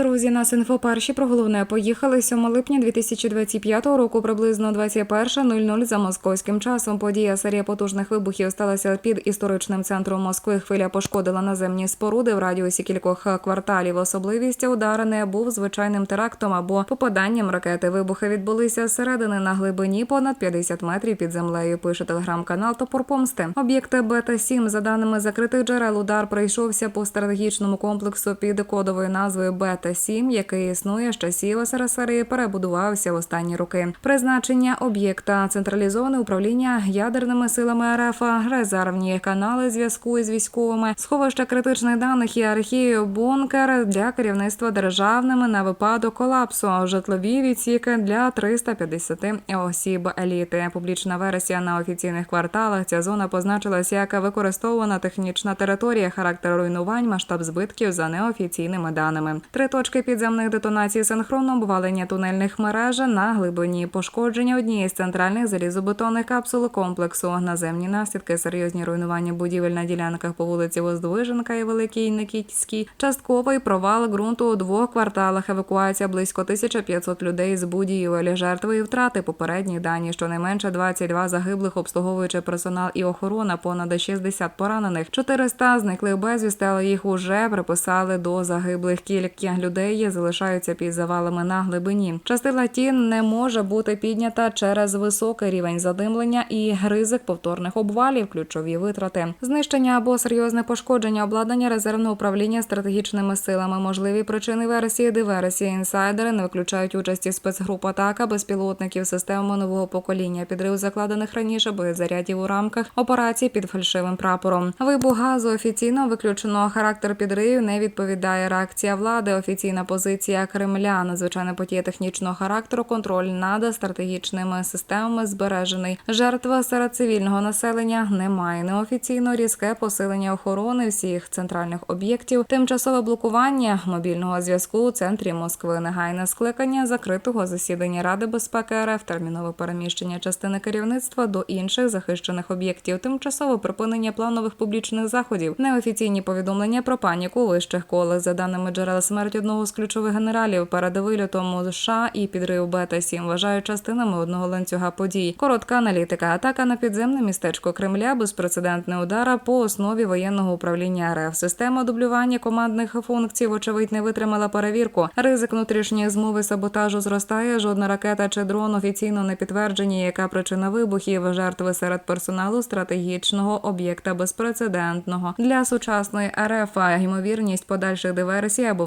Друзі, нас інфо перші про головне поїхали 7 липня 2025 року, приблизно 21.00 за московським часом. Подія серія потужних вибухів сталася під історичним центром Москви. Хвиля пошкодила наземні споруди в радіусі кількох кварталів. Особливість удару не був звичайним терактом або попаданням ракети. Вибухи відбулися зсередини на глибині понад 50 метрів під землею. Пише телеграм-канал Топор. Об'єкти Бета 7 за даними закритих джерел, удар прийшовся по стратегічному комплексу під кодовою назвою Бета 7 який існує з часів СРСР перебудувався в останні роки. Призначення об'єкта централізоване управління ядерними силами РФ, резервні канали зв'язку із військовими, сховище критичних даних і архів, бункер для керівництва державними на випадок колапсу, житлові відсіки для 350 осіб еліти. Публічна версія на офіційних кварталах. Ця зона позначилась як використовувана технічна територія, характер руйнувань, масштаб збитків за неофіційними даними. Три точки підземних детонацій синхронно обвалення тунельних мереж на глибині пошкодження однієї з центральних залізобетонних капсул комплексу. Наземні наслідки, серйозні руйнування будівель на ділянках по вулиці Воздвиженка і Великій Никітській, частковий провал ґрунту у двох кварталах. Евакуація близько 1500 людей з будівель. Жертви і втрати. Попередні дані щонайменше 22 загиблих, обслуговуючи персонал і охорона, понад 60 поранених, 400 зникли безвісти, але їх уже приписали до загиблих. Кілька людей залишаються під завалами на глибині. Частина тін не може бути піднята через високий рівень задимлення і ризик повторних обвалів, ключові витрати, знищення або серйозне пошкодження обладнання резервного управління стратегічними силами. Можливі причини версії, диверсії інсайдери не виключають участі спецгруп атака безпілотників системи нового покоління, підрив закладених раніше боєзарядів у рамках операції під фальшивим прапором. Вибух газу офіційно виключено. Характер підривів не відповідає реакція влади. Офіційна позиція Кремля, надзвичайна подія технічного характеру, контроль над стратегічними системами збережений. Жертва серед цивільного населення немає. Неофіційно різке посилення охорони всіх центральних об'єктів, тимчасове блокування мобільного зв'язку у центрі Москви, негайне скликання закритого засідання Ради безпеки РФ, термінове переміщення частини керівництва до інших захищених об'єктів, тимчасове припинення планових публічних заходів, неофіційні повідомлення про паніку у вищих колах. За даними джерел смерть одного з ключових генералів перед вильотом США і підрив Бета 7 вважають частинами одного ланцюга подій. Коротка аналітика, атака на підземне містечко Кремля, безпрецедентний удар по основі воєнного управління РФ. Система дублювання командних функцій, вочевидь, не витримала перевірку. Ризик внутрішньої змови саботажу зростає. Жодна ракета чи дрон офіційно не підтверджені, яка причина вибухів. Жертви серед персоналу стратегічного об'єкта безпрецедентного для сучасної РФ. Ймовірність подальших диверсій або